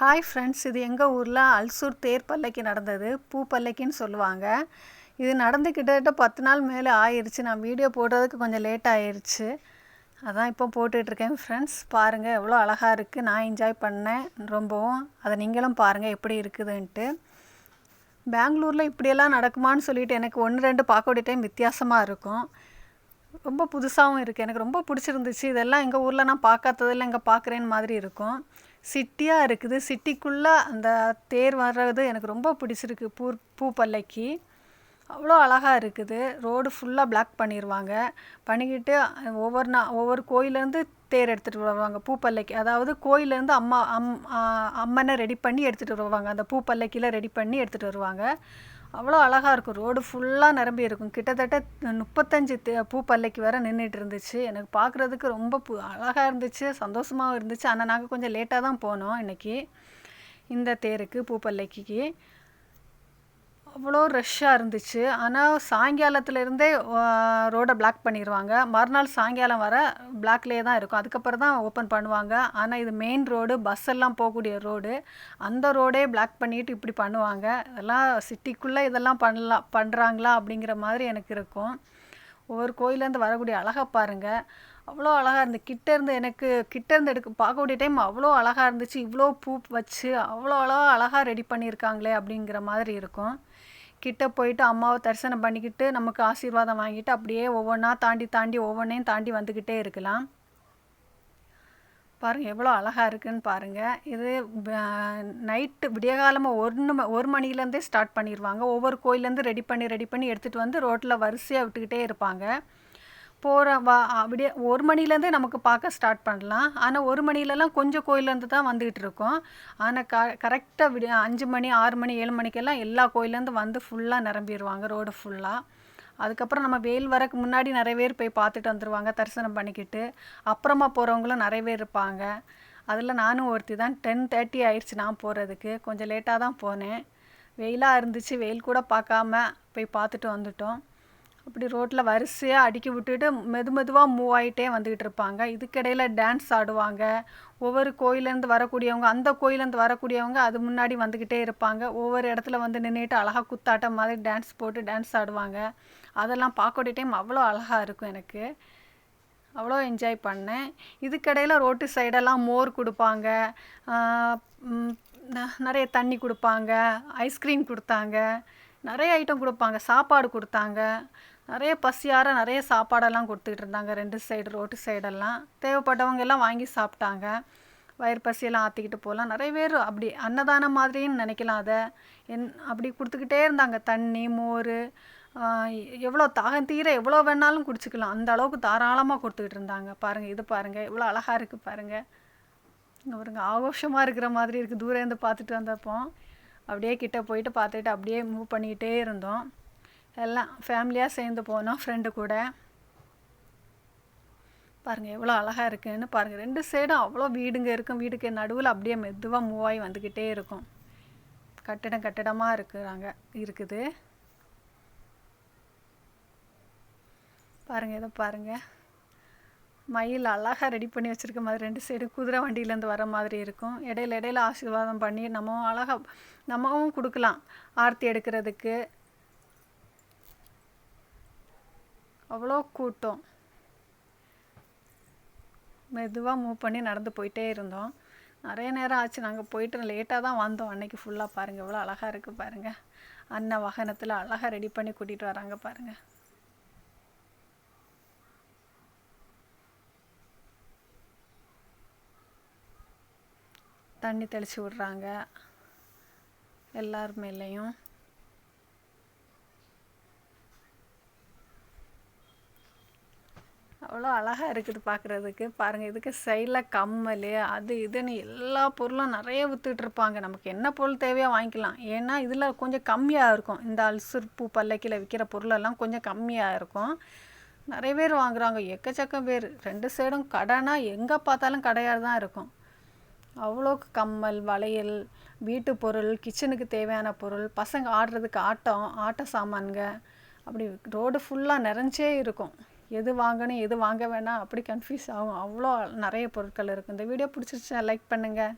Hi friends இது எங்கள் ஊரில் அல்சூர் தேர் பல்லக்கி நடந்தது. பூ பல்லக்கின்னு சொல்லுவாங்க. இது நடந்து கிட்டத்தட்ட பத்து நாள் மேலே ஆயிடுச்சு நான் வீடியோ போடுறதுக்கு கொஞ்சம் லேட் ஆயிடுச்சு அதான் இப்போ போட்டுட்ருக்கேன் ஃப்ரெண்ட்ஸ் பாருங்கள் எவ்வளோ அழகாக இருக்குது நான் என்ஜாய் பண்ணேன். ரொம்பவும். அதை நீங்களும் பாருங்கள் எப்படி இருக்குதுன்ட்டு. பெங்களூரில் இப்படியெல்லாம் நடக்குமான்னு சொல்லிட்டு எனக்கு ஒன்று ரெண்டு பார்க்கக்கூடிய டைம் வித்தியாசமாக இருக்கும். ரொம்ப புதுசாகவும் இருக்குது எனக்கு ரொம்ப பிடிச்சிருந்துச்சு. இதெல்லாம் எங்கள் ஊரில் நான் பார்க்காததெல்லாம் இங்கே பார்க்குறேன்னு மாதிரி இருக்கும். சிட்டியாக இருக்குது. சிட்டிக்குள்ளே அந்த தேர் வர்றது எனக்கு ரொம்ப பிடிச்சிருக்கு. பூ பூ பல்லக்கி அவ்வளோ அழகாக இருக்குது. ரோடு ஃபுல்லாக பிளாக் பண்ணிடுவாங்க பண்ணிக்கிட்டு ஒவ்வொரு நா ஒவ்வொரு கோயிலேருந்து தேர் எடுத்துகிட்டு வருவாங்க பூப்பல்லைக்கு அதாவது கோயிலேருந்து அம்மா அம் அம்மனை ரெடி பண்ணி எடுத்துகிட்டு வருவாங்க. அந்த பூ ரெடி பண்ணி எடுத்துகிட்டு வருவாங்க. அவ்வளோ அழகாக இருக்கும். ரோடு ஃபுல்லாக நிரம்பி இருக்கும். கிட்டத்தட்ட முப்பத்தஞ்சு தே பூ பல்லைக்கு நின்றுட்டு இருந்துச்சு. எனக்கு பார்க்குறதுக்கு ரொம்ப பு அழகாக இருந்துச்சு. சந்தோஷமாகவும் இருந்துச்சு. ஆனால் நாங்கள் கொஞ்சம் லேட்டாக தான் போனோம் இன்றைக்கி இந்த தேருக்கு பூப்பல்லைக்கு அவ்வளோ ரஷ்ஷாக இருந்துச்சு. ஆனால் சாயங்காலத்துலேருந்தே ரோடை பிளாக் பண்ணிடுவாங்க மறுநாள் சாயங்காலம் வர பிளாக்லேயே தான் இருக்கும். அதுக்கப்புறம் தான் ஓப்பன் பண்ணுவாங்க. ஆனால் இது மெயின் ரோடு பஸ் எல்லாம் போகக்கூடிய ரோடு அந்த ரோடே பிளாக் பண்ணிட்டு இப்படி பண்ணுவாங்க. இதெல்லாம் சிட்டிக்குள்ளே இதெல்லாம் பண்ணலாம் பண்ணுறாங்களா அப்படிங்கிற மாதிரி எனக்கு இருக்கும். ஒவ்வொரு கோயிலேருந்து வரக்கூடிய அழகை பாருங்கள் அவ்வளோ அழகாக இருந்து. கிட்டேருந்து எனக்கு கிட்டேருந்து எடுக்க பார்க்கக்கூடிய டைம் அவ்வளோ அழகாக இருந்துச்சு. இவ்வளோ பூ வச்சு அவ்வளோ அழகாக அழகாக ரெடி பண்ணியிருக்காங்களே அப்படிங்கிற மாதிரி இருக்கும். கிட்ட போயிட்டு அம்மாவை தரிசனம் பண்ணிக்கிட்டு நமக்கு ஆசீர்வாதம் வாங்கிட்டு அப்படியே ஒவ்வொன்றா தாண்டி தாண்டி ஒவ்வொன்றையும் தாண்டி வந்துக்கிட்டே இருக்கலாம். பாருங்கள் எவ்வளோ அழகாக இருக்குதுன்னு பாருங்கள் இது நைட்டு விடியகாலமாக ஒன்று ஒரு மணிலேருந்தே ஸ்டார்ட் பண்ணிடுவாங்க ஒவ்வொரு கோயிலேருந்து ரெடி பண்ணி ரெடி பண்ணி எடுத்துகிட்டு வந்து ரோட்டில் வரிசையாக விட்டுக்கிட்டே இருப்பாங்க. போகிற வா அப்படியே ஒரு மணிலேருந்தே நமக்கு பார்க்க ஸ்டார்ட் பண்ணலாம். ஆனால் ஒரு மணிலலாம் கொஞ்சம் கோயிலேருந்து தான் வந்துக்கிட்டு இருக்கோம். ஆனால் க கரெக்டாக விடிய அஞ்சு மணி ஆறு மணி ஏழு மணிக்கெல்லாம் எல்லா கோயிலேருந்து வந்து ஃபுல்லாக நிரம்பிடுவாங்க ரோடு ஃபுல்லாக அதுக்கப்புறம் நம்ம வெயில் வரக்கு முன்னாடி நிறைய பேர் போய் பார்த்துட்டு வந்துடுவாங்க தரிசனம் பண்ணிக்கிட்டு. அப்புறமா போகிறவங்களும் நிறைய பேர் இருப்பாங்க. அதில் நானும் ஒருத்தி தான் டென் தேர்ட்டி ஆயிடுச்சு நான் போகிறதுக்கு கொஞ்சம் லேட்டாக தான் போனேன். வெயிலாக இருந்துச்சு வெயில் கூட பார்க்காம போய் பார்த்துட்டு வந்துட்டோம். அப்படி ரோட்டில் வரிசையாக அடுக்கி விட்டுட்டு மெது மெதுவாக மூவ் ஆகிட்டே வந்துக்கிட்டு இருப்பாங்க. இதுக்கிடையில் டான்ஸ் ஆடுவாங்க. ஒவ்வொரு கோயிலேருந்து வரக்கூடியவங்க அந்த கோயிலேருந்து வரக்கூடியவங்க அது முன்னாடி வந்துக்கிட்டே இருப்பாங்க. ஒவ்வொரு இடத்துல வந்து நின்றுட்டு அழகாக குத்தாட்டம் மாதிரி டான்ஸ் போட்டு டான்ஸ் ஆடுவாங்க. அதெல்லாம் பார்க்கக்கூடிய டைம் அவ்வளோ அழகாக இருக்கும் எனக்கு. அவ்வளோ என்ஜாய் பண்ணேன். இதுக்கடையில் ரோட்டு சைடெல்லாம் மோர் கொடுப்பாங்க. நிறைய தண்ணி கொடுப்பாங்க. ஐஸ்கிரீம் கொடுத்தாங்க. நிறைய ஐட்டம் கொடுப்பாங்க. சாப்பாடு கொடுத்தாங்க. நிறைய பசியார நிறைய சாப்பாடெல்லாம் கொடுத்துக்கிட்டு இருந்தாங்க. ரெண்டு சைடு ரோட்டு சைடெல்லாம் தேவைப்பட்டவங்க எல்லாம் வாங்கி சாப்பிட்டாங்க. வயிறு பசியெல்லாம் ஆற்றிக்கிட்டு போகலாம். நிறைய பேர் அப்படி அன்னதானம் மாதிரின்னு நினைக்கலாம். அதை என் அப்படி கொடுத்துக்கிட்டே இருந்தாங்க. தண்ணி மோர் எவ்வளோ தாகம் தீர எவ்வளோ வேணாலும் குடிச்சிக்கலாம். அந்த அளவுக்கு தாராளமாக கொடுத்துக்கிட்டு இருந்தாங்க. பாருங்கள் இது பாருங்கள் இவ்வளோ அழகாக இருக்குது பாருங்கள் இங்கே பாருங்க ஆகோஷமாக இருக்கிற மாதிரி இருக்குது தூரம் இருந்து பார்த்துட்டு வந்தப்போ. அப்படியே கிட்டே போயிட்டு பார்த்துட்டு அப்படியே மூவ் பண்ணிக்கிட்டே இருந்தோம். எல்லாம் ஃபேமிலியாக சேர்ந்து போனோம் ஃப்ரெண்டு கூட. பாருங்கள் எவ்வளோ அழகாக இருக்குதுன்னு பாருங்கள் ரெண்டு சைடும் அவ்வளோ வீடுங்க இருக்கும். வீடுக்கு நடுவில் அப்படியே மெதுவாக மூவ் ஆகி வந்துக்கிட்டே இருக்கும். கட்டிடம் கட்டிடமாக இருக்கிறாங்க இருக்குது. பாருங்கள் இதை பாருங்கள் மயில் அழகாக ரெடி பண்ணி வச்சுருக்க மாதிரி ரெண்டு சைடு குதிரை வண்டியிலேருந்து வர மாதிரி இருக்கும். இடையில இடையில ஆசீர்வாதம் பண்ணி நம்மவும் அழகாக நம்மவும் கொடுக்கலாம் ஆர்த்தி எடுக்கிறதுக்கு. அவ்வளோ கூட்டம். மெதுவாக மூவ் பண்ணி நடந்து போயிட்டே இருந்தோம். நிறைய நேரம் ஆச்சு. நாங்கள் போயிட்டு லேட்டாக தான் வந்தோம். அன்னைக்கு ஃபுல்லாக பாருங்கள் இவ்வளோ அழகாக இருக்குது பாருங்கள் அன்ன வாகனத்தில் அழகாக ரெடி பண்ணி கூட்டிகிட்டு வராங்க பாருங்கள் தண்ணி தெளித்து விட்றாங்க. எல்லார் மேலேயும். அவ்வளோ அழகாக இருக்குது பார்க்குறதுக்கு பாருங்கள் இதுக்கு சைடில் கம்மல் அது இதுன்னு எல்லா பொருளும் நிறைய விற்றுட்ருப்பாங்க நமக்கு என்ன பொருள் தேவையோ வாங்கிக்கலாம். ஏன்னா இதில் கொஞ்சம் கம்மியாக இருக்கும். இந்த அல்சர் பூ பல்லக்கில் விற்கிற பொருளெல்லாம் கொஞ்சம் கம்மியாக இருக்கும். நிறைய பேர் வாங்குகிறாங்க எக்கச்சக்கம் பேர். ரெண்டு சைடும் கடைனா எங்கே பார்த்தாலும் கடையாக தான் இருக்கும். அவ்வளோ கம்மல் வளையல் வீட்டு பொருள் கிச்சனுக்கு தேவையான பொருள் பசங்க ஆடுறதுக்கு ஆட்டம் ஆட்ட சாமான்க. அப்படி ரோடு ஃபுல்லாக நிறைஞ்சே இருக்கும். எது வாங்கணும் எது வாங்க வேணாம் அப்படி கன்ஃபியூஸ் ஆகும். அவ்வளோ நிறைய பொருட்கள் இருக்குது இந்த வீடியோ பிடிச்சிருச்சா லைக் பண்ணுங்கள்